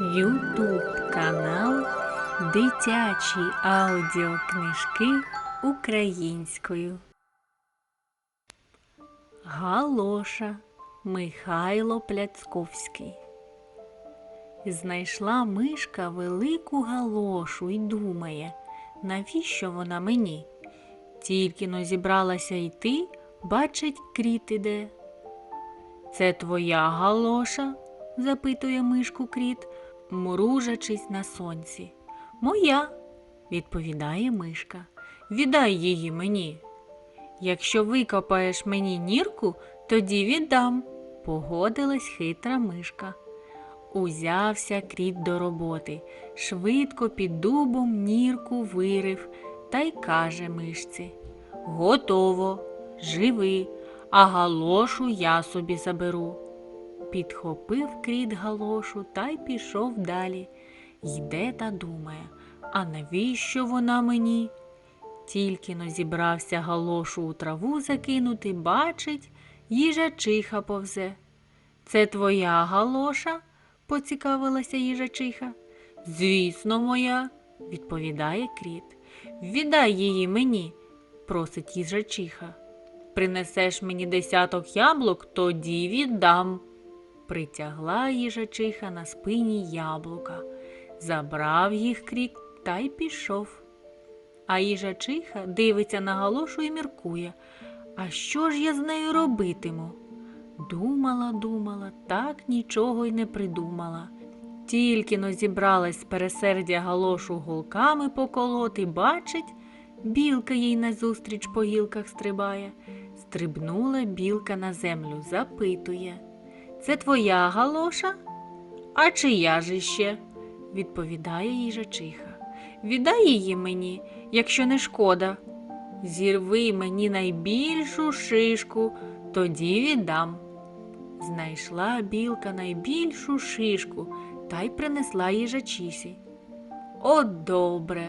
Ютуб канал Дитячі аудіокнижки українською. Галоша Михайло Пляцковський. Знайшла мишка велику галошу і думає, навіщо вона мені? Тільки но зібралася йти, бачить кріт іде. Це твоя галоша? запитує мишку кріт, мружачись на сонці. Моя, відповідає мишка. Віддай її мені. Якщо викопаєш мені нірку, тоді віддам, погодилась хитра мишка. Узявся кріт до роботи, швидко під дубом нірку вирив та й каже мишці Готово, живи, а галошу я собі заберу. Підхопив кріт галошу та й пішов далі. Йде та думає, а навіщо вона мені? Тільки но зібрався галошу у траву закинути, бачить, їжачиха повзе. Це твоя галоша? поцікавилася їжачиха. Звісно, моя, відповідає кріт. Віддай її мені, просить їжачиха. Принесеш мені десяток яблук, тоді віддам. Притягла їжачиха на спині яблука, забрав їх крік та й пішов. А їжачиха дивиться на галошу і міркує. А що ж я з нею робитиму? Думала, думала, так нічого й не придумала. Тільки но зібралась з пересердя галошу голками поколоти, бачить, білка їй назустріч по гілках стрибає. Стрибнула білка на землю, запитує. Це твоя галоша? А чия ж іще? відповідає їжачиха. Віддай її мені, якщо не шкода. Зірви мені найбільшу шишку, тоді віддам. Знайшла білка найбільшу шишку та й принесла їжачісі. От добре,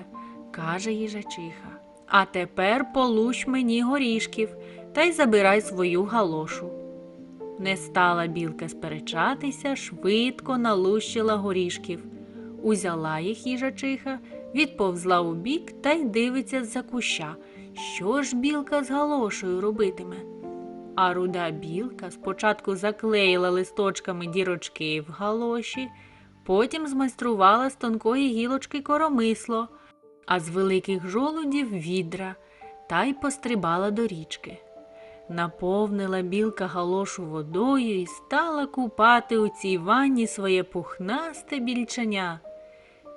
каже їжачиха. А тепер полущ мені горішків та й забирай свою галошу. Не стала білка сперечатися, швидко налущила горішків. Узяла їх їжачиха, відповзла у бік та й дивиться з-за куща, що ж білка з галошею робитиме. А руда білка спочатку заклеїла листочками дірочки в галоші, потім змайструвала з тонкої гілочки коромисло, а з великих жолудів відра та й пострибала до річки. Наповнила білка галошу водою і стала купати у цій ванні своє пухнасте більченя.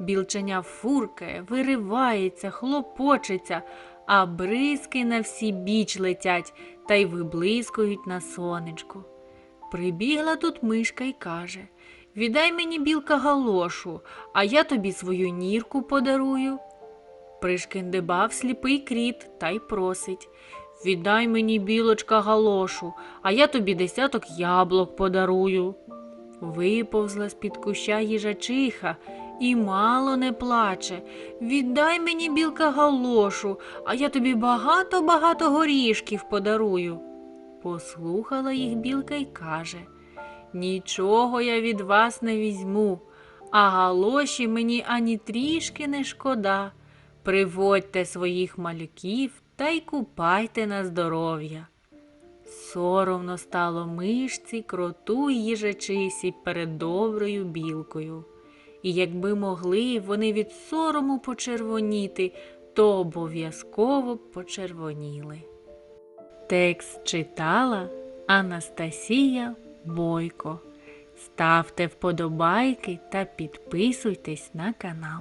Білченя фуркає, виривається, хлопочеться, а бризки на всі біч летять та й виблискують на сонечку. Прибігла тут мишка й каже Віддай мені білка галошу, а я тобі свою нірку подарую. Пришкіндибав сліпий кріт та й просить Віддай мені білочка галошу, а я тобі десяток яблук подарую. Виповзла з-під куща їжачиха і мало не плаче. Віддай мені білка галошу, а я тобі багато-багато горішків подарую. Послухала їх білка й каже Нічого я від вас не візьму, а галоші мені ані трішки не шкода. Приводьте своїх малюків та й купайте на здоров'я. Соромно стало мишці, кроту й їжачисі перед доброю білкою. І якби могли вони від сорому почервоніти, то обов'язково почервоніли. Текст читала Анастасія Бойко. Ставте вподобайки та підписуйтесь на канал.